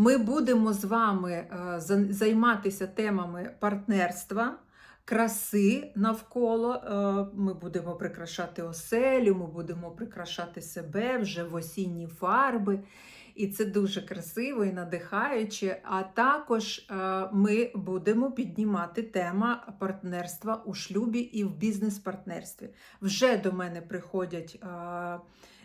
Ми будемо з вами е, за- займатися темами партнерства, краси навколо. Е, Ми будемо прикрашати оселю, ми будемо прикрашати себе вже в осінні фарби. І це дуже красиво і надихаюче. А також е, ми будемо піднімати тема партнерства у шлюбі і в бізнес-партнерстві. Вже до мене приходять. е,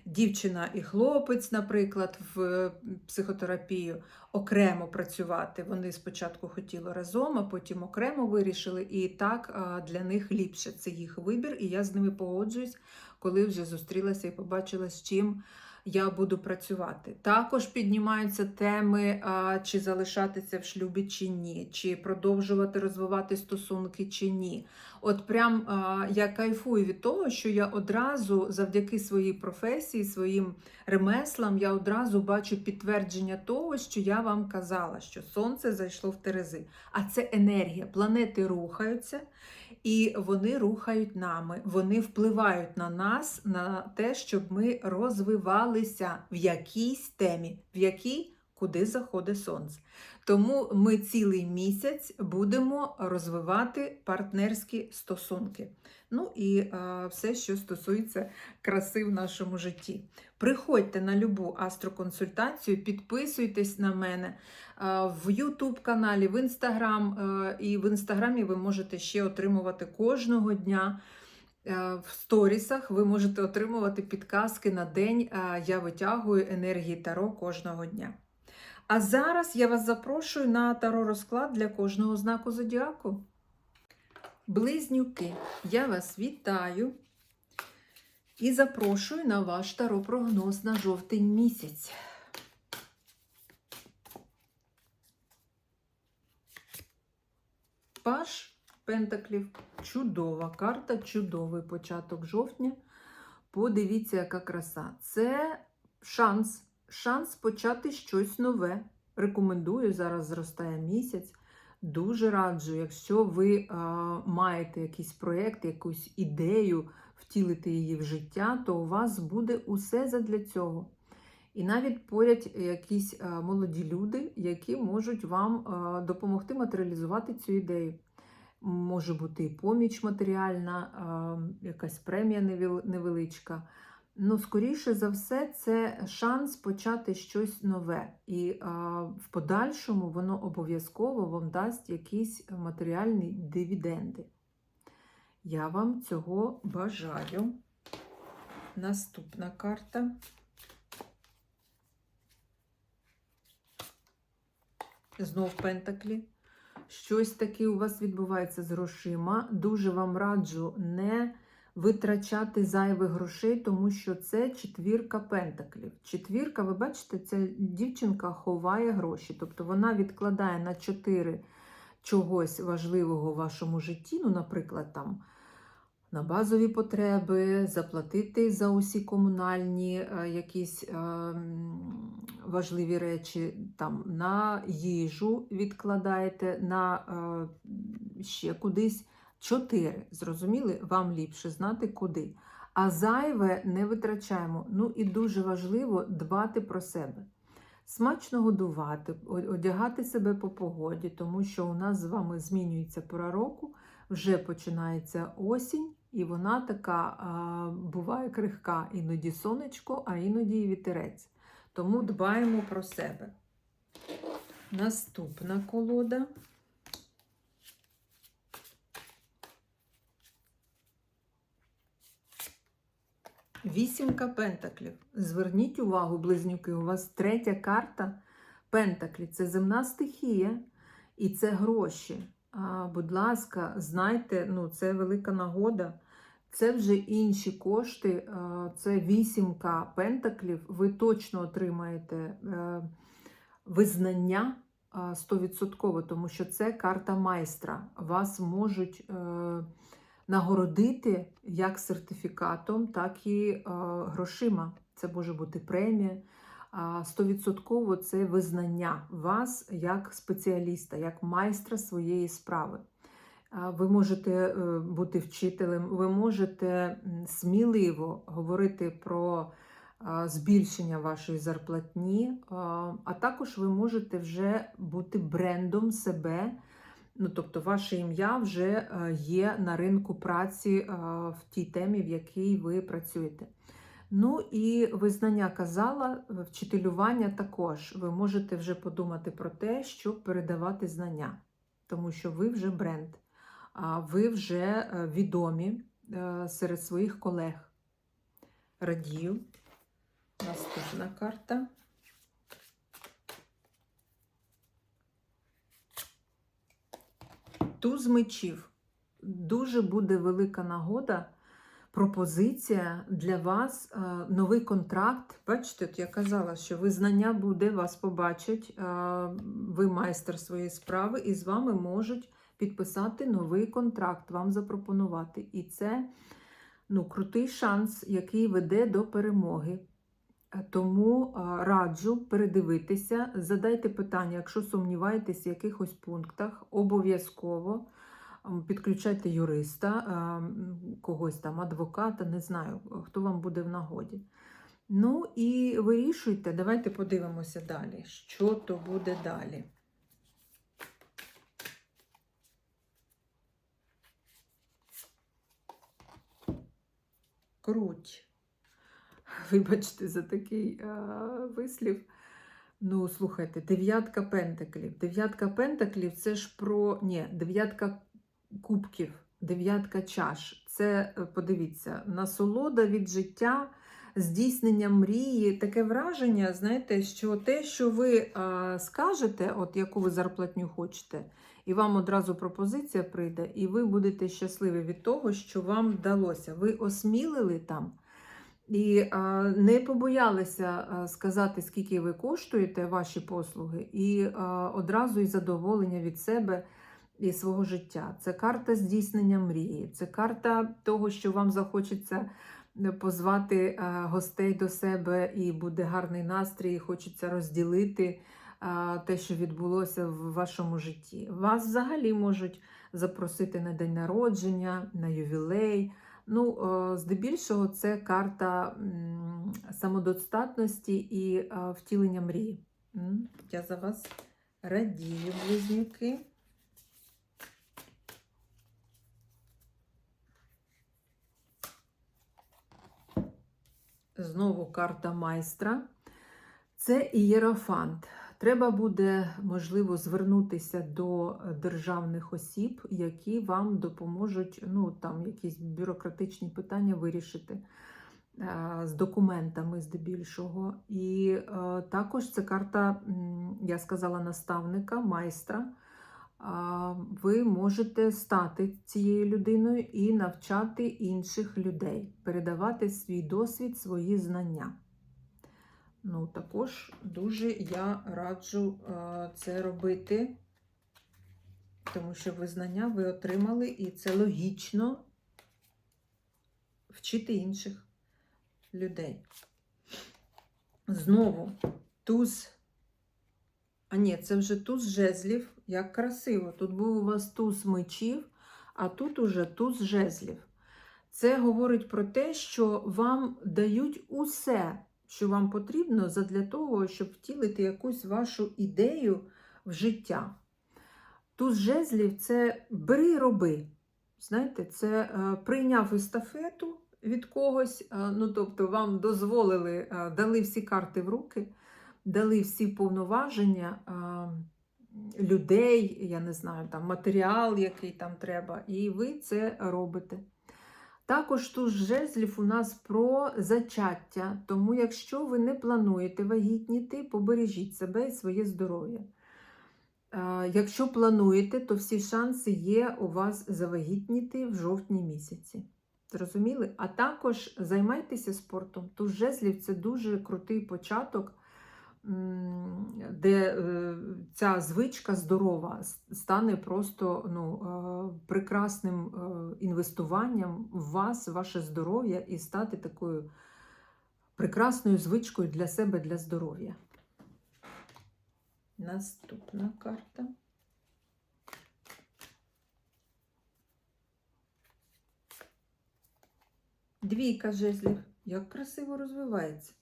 Дівчина і хлопець, наприклад, в психотерапію окремо працювати. Вони спочатку хотіли разом, а потім окремо вирішили, і так для них ліпше. Це їх вибір, і я з ними погоджуюсь, коли вже зустрілася і побачила, з чим я буду працювати. Також піднімаються теми, а, чи залишатися в шлюбі чи ні, чи продовжувати розвивати стосунки чи ні. От прям я кайфую від того, що я одразу завдяки своїй професії, своїм ремеслам, я одразу бачу підтвердження того, що я вам казала, що сонце зайшло в Терези. А це енергія. Планети рухаються. І вони рухають нами, вони впливають на нас, на те, щоб ми розвивалися в якійсь темі, в якій куди заходить сонце. Тому ми цілий місяць будемо розвивати партнерські стосунки. Ну і е, все, що стосується краси в нашому житті. Приходьте на любу астроконсультацію, підписуйтесь на мене е, в YouTube каналі, в Instagram. Е, і в інстаграмі ви можете ще отримувати кожного дня. В сторісах ви можете отримувати підказки на день. Я витягую енергії Таро кожного дня. А зараз я вас запрошую на таро розклад для кожного знаку зодіаку. Близнюки, я вас вітаю і запрошую на ваш таро прогноз на жовтень місяць. Паш Пентаклів. Чудова карта, чудовий початок жовтня. Подивіться, яка краса. Це шанс. Шанс почати щось нове. Рекомендую, зараз зростає місяць. Дуже раджу, якщо ви а, маєте якийсь проєкт, якусь ідею, втілити її в життя, то у вас буде усе задля цього. І навіть поряд якісь а, молоді люди, які можуть вам а, допомогти матеріалізувати цю ідею. Може бути і поміч матеріальна, а, якась премія невеличка. Ну, скоріше за все, це шанс почати щось нове. І а, в подальшому воно обов'язково вам дасть якісь матеріальні дивіденди. Я вам цього бажаю. Наступна карта. Знов Пентаклі. Щось таке у вас відбувається з грошима. Дуже вам раджу не витрачати зайвих грошей, тому що це четвірка пентаклів. Четвірка, ви бачите, ця дівчинка ховає гроші, тобто вона відкладає на чотири чогось важливого в вашому житті, ну, наприклад, там. На базові потреби, заплатити за усі комунальні е, якісь е, важливі речі, там, на їжу відкладаєте, на е, ще кудись. Чотири. Зрозуміли? Вам ліпше знати куди. А зайве не витрачаємо. Ну і дуже важливо дбати про себе. Смачно годувати, одягати себе по погоді, тому що у нас з вами змінюється пора року, вже починається осінь, і вона така а, буває крихка, іноді сонечко, а іноді і вітерець. Тому дбаємо про себе. Наступна колода. Вісімка пентаклів. Зверніть увагу, близнюки, у вас третя карта пентаклі. Це земна стихія і це гроші. А, будь ласка, знайте, ну, це велика нагода. Це вже інші кошти, це вісімка пентаклів. Ви точно отримаєте е, визнання а, 100%, тому що це карта майстра. Вас можуть. Нагородити як сертифікатом, так і е, грошима. Це може бути премія. А, Стовідсотково це визнання вас як спеціаліста, як майстра своєї справи. Ви можете е, бути вчителем, ви можете сміливо говорити про збільшення вашої зарплатні, а також ви можете вже бути брендом себе. Ну, тобто, ваше ім'я вже е, є на ринку праці е, в тій темі, в якій ви працюєте. Ну і визнання казала, е, вчителювання також. Ви можете вже подумати про те, щоб передавати знання, тому що ви вже бренд, ви вже відомі серед своїх колег. Радію. Наступна карта. Туз мечів. Дуже буде велика нагода, пропозиція для вас, е, новий контракт. Бачите, я казала, що визнання буде, вас побачать, е, ви майстер своєї справи, і з вами можуть підписати новий контракт, вам запропонувати. І це ну, крутий шанс, який веде до перемоги. Тому раджу передивитися, задайте питання, якщо сумніваєтесь в якихось пунктах, обов'язково підключайте юриста, когось там, адвоката, не знаю, хто вам буде в нагоді. Ну і вирішуйте, давайте подивимося далі, що то буде далі. Круть. Вибачте за такий а, вислів. Ну, слухайте, дев'ятка пентаклів. Дев'ятка пентаклів це ж про. Ні, дев'ятка кубків, дев'ятка чаш. Це, е, подивіться, насолода від життя, здійснення мрії. Таке враження, знаєте, що те, що ви а, скажете, от яку ви зарплатню хочете, і вам одразу пропозиція прийде, і ви будете щасливі від того, що вам вдалося. Ви осмілили там. І не побоялися сказати, скільки ви коштуєте ваші послуги, і одразу із задоволення від себе і свого життя. Це карта здійснення мрії, це карта того, що вам захочеться е, позвати а, гостей до себе, і буде гарний настрій, і хочеться розділити те, що відбулося в вашому житті. Вас взагалі можуть запросити на день народження, на ювілей. Ну, е, здебільшого, це карта самодостатності і е, втілення мрії. Я за вас радію, близнюки. Знову карта майстра. Це ієрофант. Треба буде, можливо, звернутися до державних осіб, які вам допоможуть ну, там, якісь бюрократичні питання вирішити е, з документами здебільшого. І е, також це карта, я сказала, наставника, майстра. Ви можете стати цією людиною і навчати інших людей, передавати свій досвід, свої знання. Ну, також дуже я раджу е, це робити, тому що визнання ви отримали, і це логічно вчити інших людей. Знову туз. А ні, це вже туз жезлів. Як красиво. Тут був у вас туз мечів, а тут уже туз жезлів. Це говорить про те, що вам дають усе що вам потрібно для того, щоб втілити якусь вашу ідею в життя. Туз жезлів це бери і роби. Знаєте, це е, прийняв естафету від когось, е, ну тобто вам дозволили, е, дали всі карти в руки, дали всі повноваження людей, я не знаю, там матеріал, який там треба, і ви це робите. Також туз жезлів у нас про зачаття, тому якщо ви не плануєте вагітніти, побережіть себе і своє здоров'я. Е, Якщо плануєте, то всі шанси є у вас завагітніти в жовтні місяці. Зрозуміли? А також займайтеся спортом. Туз жезлів це дуже крутий початок, де е, ця звичка здорова стане просто ну, е, прекрасним е, інвестуванням в вас, ваше здоров'я і стати такою прекрасною звичкою для себе, для здоров'я. Наступна карта. Двійка жезлів. Як красиво розвивається.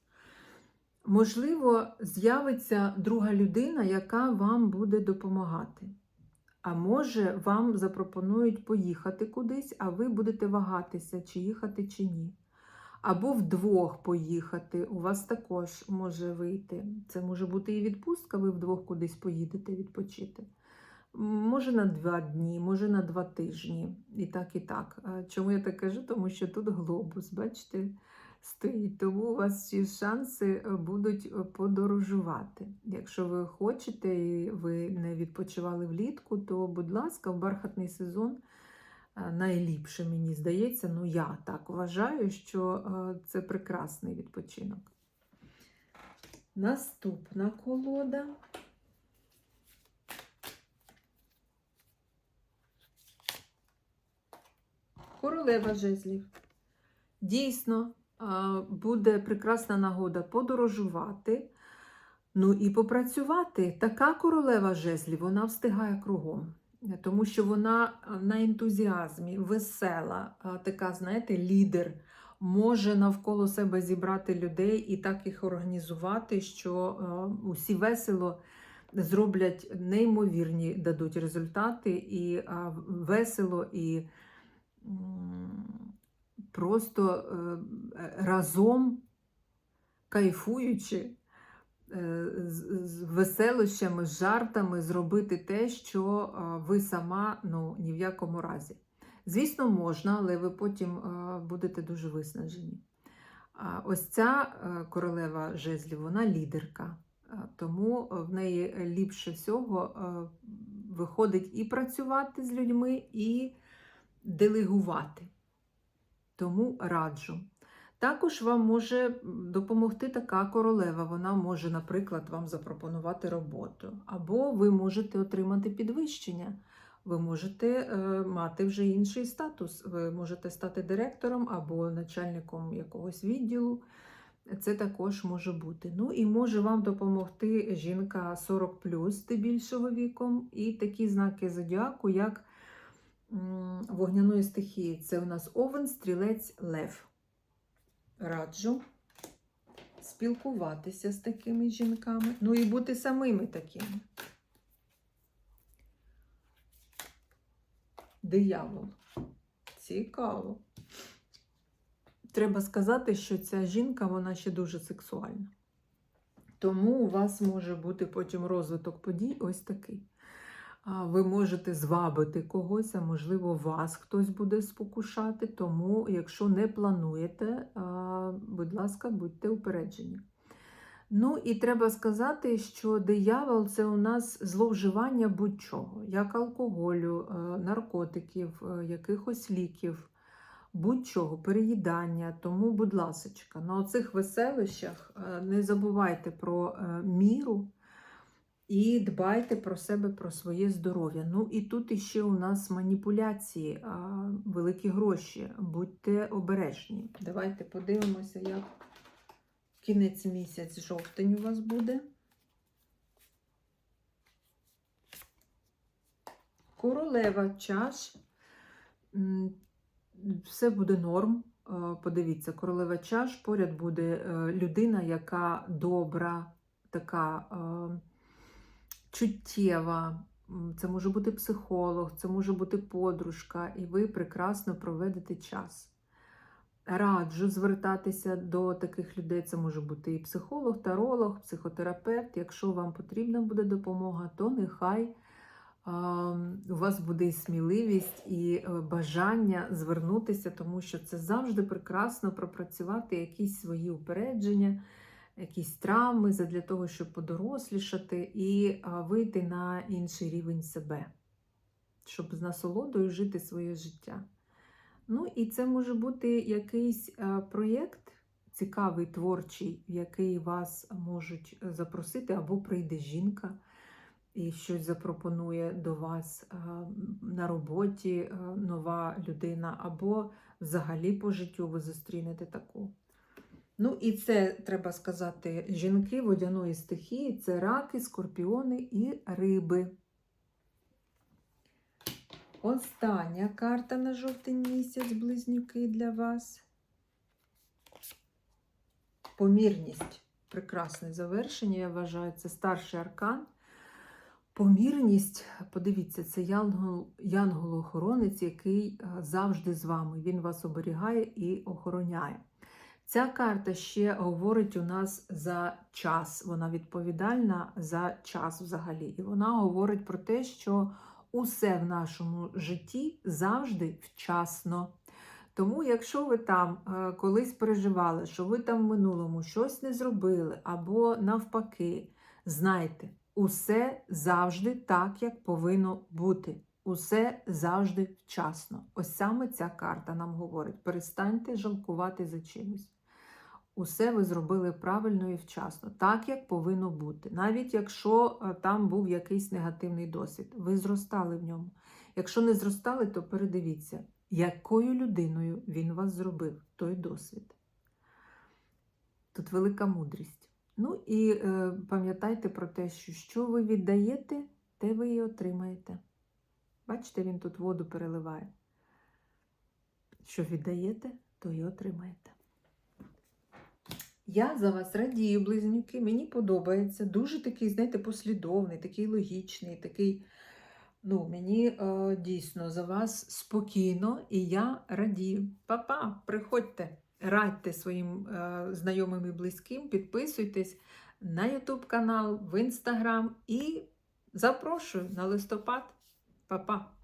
Можливо, з'явиться друга людина, яка вам буде допомагати. А може, вам запропонують поїхати кудись, а ви будете вагатися, чи їхати, чи ні. Або вдвох поїхати. У вас також може вийти. Це може бути і відпустка, ви вдвох кудись поїдете відпочити. Може на два дні, може на два тижні. І так, і так. Чому я так кажу? Тому що тут глобус, бачите, стоїть. Тому у вас всі шанси е, будуть е, подорожувати. Якщо ви хочете і ви не відпочивали влітку, то, будь ласка, в бархатний сезон е, найліпше, мені здається. Ну, я так вважаю, що це прекрасний відпочинок. Наступна колода. королева жезлів. Дійсно, буде прекрасна нагода подорожувати. Ну і попрацювати. Така королева жезлів, вона встигає кругом. Тому що вона на ентузіазмі, весела, така, знаєте, лідер, може навколо себе зібрати людей і так їх організувати, що усі весело зроблять неймовірні, дадуть результати, і весело і просто е, разом кайфуючи е, з, веселощами, з жартами зробити те, що ви сама ну, ні в якому разі. Звісно, можна, але ви потім будете дуже виснажені. Ось ця е, королева жезлів, вона лідерка, тому е, в неї ліпше всього е, виходить і працювати з людьми, і делегувати. Тому раджу. Також вам може допомогти така королева. Вона може, наприклад, вам запропонувати роботу, або ви можете отримати підвищення. Ви можете е, мати вже інший статус. Ви можете стати директором або начальником якогось відділу. Це також може бути. Ну і може вам допомогти жінка 40 здебільшого віком, і такі знаки зодіаку, як вогняної стихії. Це у нас овен, стрілець, лев раджу спілкуватися з такими жінками, ну і бути самими такими. Диявол. Цікаво. Треба сказати, що ця жінка, вона ще дуже сексуальна. Тому у вас може бути потім розвиток подій ось такий. Ви можете звабити когось, а можливо, вас хтось буде спокушати. Тому, якщо не плануєте, будь ласка, будьте упереджені. Ну і треба сказати, що диявол це у нас зловживання будь-чого, як алкоголю, наркотиків, якихось ліків, будь-чого, переїдання. Тому, будь ласочка, на оцих веселищах не забувайте про е, міру. І дбайте про себе, про своє здоров'я. Ну і тут іще у нас маніпуляції, а, великі гроші. Будьте обережні. Давайте подивимося, як кінець місяць жовтень у вас буде. Королева чаш. Все буде норм. Подивіться, королева чаш поряд буде е, людина, яка добра, така. Чуттєва, це може бути психолог, це може бути подружка, і ви прекрасно проведете час. Раджу звертатися до таких людей. Це може бути і психолог, таролог, психотерапевт. Якщо вам потрібна буде допомога, то нехай у вас буде і сміливість, і е, бажання звернутися, тому що це завжди прекрасно пропрацювати якісь свої упередження якісь травми для того, щоб подорослішати і вийти на інший рівень себе, щоб з насолодою жити своє життя. Ну, і це може бути якийсь проєкт цікавий, творчий, в який вас можуть запросити, або прийде жінка і щось запропонує до вас на роботі нова людина, або взагалі по життю ви зустрінете таку. Ну, і це, треба сказати, жінки водяної стихії це раки, скорпіони і риби. Остання карта на жовтень місяць, близнюки для вас. Помірність. Прекрасне завершення, я вважаю, це старший аркан. Помірність, подивіться, це янгол, янгол-охоронець, який е, завжди з вами. Він вас оберігає і охороняє. Ця карта ще говорить у нас за час. Вона відповідальна за час взагалі. І вона говорить про те, що усе в нашому житті завжди вчасно. Тому, якщо ви там е, колись переживали, що ви там в минулому щось не зробили, або навпаки, знайте, усе завжди так, як повинно бути. Усе завжди вчасно. Ось саме ця карта нам говорить: перестаньте жалкувати за чимось. Усе ви зробили правильно і вчасно, так як повинно бути. Навіть якщо е, там був якийсь негативний досвід, ви зростали в ньому. Якщо не зростали, то передивіться якою людиною він вас зробив, той досвід. Тут велика мудрість. Ну і е, пам'ятайте про те, що що ви віддаєте, те ви і отримаєте. Бачите, він тут воду переливає. Що віддаєте, то і отримаєте. Я за вас радію, близнюки. Мені подобається. Дуже такий, знаєте, послідовний, такий логічний, такий. Ну, мені е, дійсно за вас спокійно і я радію. Па-па, приходьте, радьте своїм е, знайомим і близьким, підписуйтесь на YouTube канал, в Instagram і запрошую на листопад. Па-па!